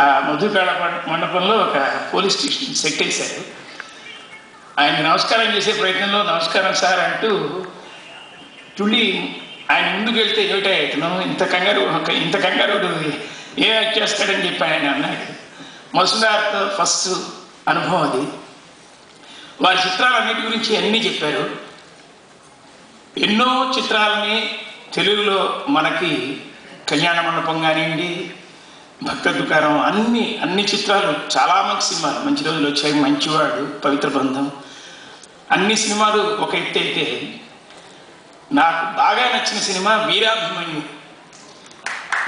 ఆ మధుకాళ మండపంలో ఒక పోలీస్ స్టేషన్ సెట్ వేశారు. ఆయన నమస్కారం చేసే ప్రయత్నంలో నమస్కారం సార్ అంటూ తుళ్ళి ఆయన ముందుకు వెళ్తే ఏమిటా ఇతను ఇంత కంగారు ఒక- ఇంత కంగారుడు ఏ యాక్ట్ చేస్తాడని చెప్పి ఆయన అన్నాడు. మసుదార్తో ఫస్ట్ అనుభవం అది. వారి చిత్రాలన్నిటి గురించి అన్నీ చెప్పారు. ఎన్నో చిత్రాలని తెలుగులో మనకి కళ్యాణ మండపం కానివ్వండి భక్త దుకారం అన్ని అన్ని చిత్రాలు చాలా మంచి సినిమాలు మంచి రోజులు వచ్చాయి మంచివాడు పవిత్ర బంధం. అన్ని సినిమాలు ఒక ఎత్తు అయితే నాకు బాగా నచ్చిన సినిమా వీరాభిమన్యు.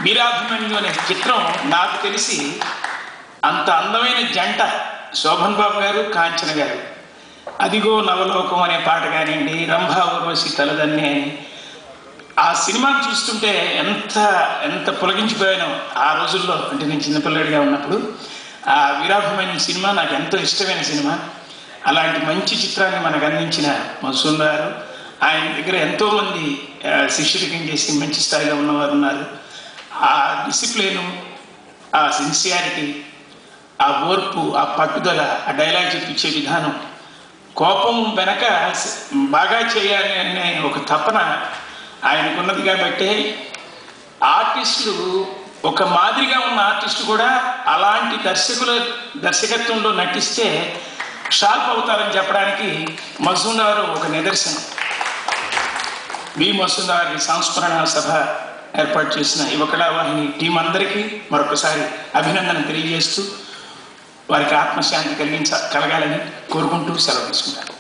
వీరాభిమన్యు అనే చిత్రం నాకు తెలిసి అంత అందమైన జంట శోభన్ బాబు గారు కాంచన గారు. అదిగో నవలోకం అనే పాట కానివ్వండి రంభా ఊర్వశి తలదన్నే అని. ఆ సినిమాని చూస్తుంటే ఎంత ఎంత పొలగించిపోయాను ఆ రోజుల్లో అంటే నేను చిన్నపిల్లడిగా ఉన్నప్పుడు ఆ వీరాభిమన్యు సినిమా నాకు ఎంతో ఇష్టమైన సినిమా. అలాంటి మంచి చిత్రాన్ని మనకు అందించిన మసూన్ గారు. ఆయన దగ్గర ఎంతోమంది ఆ, శిష్యుడికం చేసి మంచి స్థాయిలో ఉన్నవారు ఉన్నారు. ఆ డిసిప్లిను ఆ సిన్సియారిటీ ఆ ఓర్పు ఆ పట్టుదల ఆ డైలాగ్ చెప్పించే విధానం కోపం వెనక బాగా చేయాలి అనే ఒక తపన ఆయనకున్నది కాబట్టి ఆర్టిస్టులు ఒక మాదిరిగా ఉన్న ఆర్టిస్టు కూడా అలాంటి దర్శకుల దర్శకత్వంలో నటిస్తే షార్ప్ అవుతారని చెప్పడానికి మసూన్ గారు ఒక నిదర్శనం. వి మసూన్ గారి సంస్మరణ సభ ఏర్పాటు చేసిన యువకళా వాహిని టీం అందరికీ మరొకసారి అభినందన తెలియజేస్తూ వారికి ఆత్మశాంతి కలిగించ కలగాలని కోరుకుంటూ సెలవు తీసుకుంటారు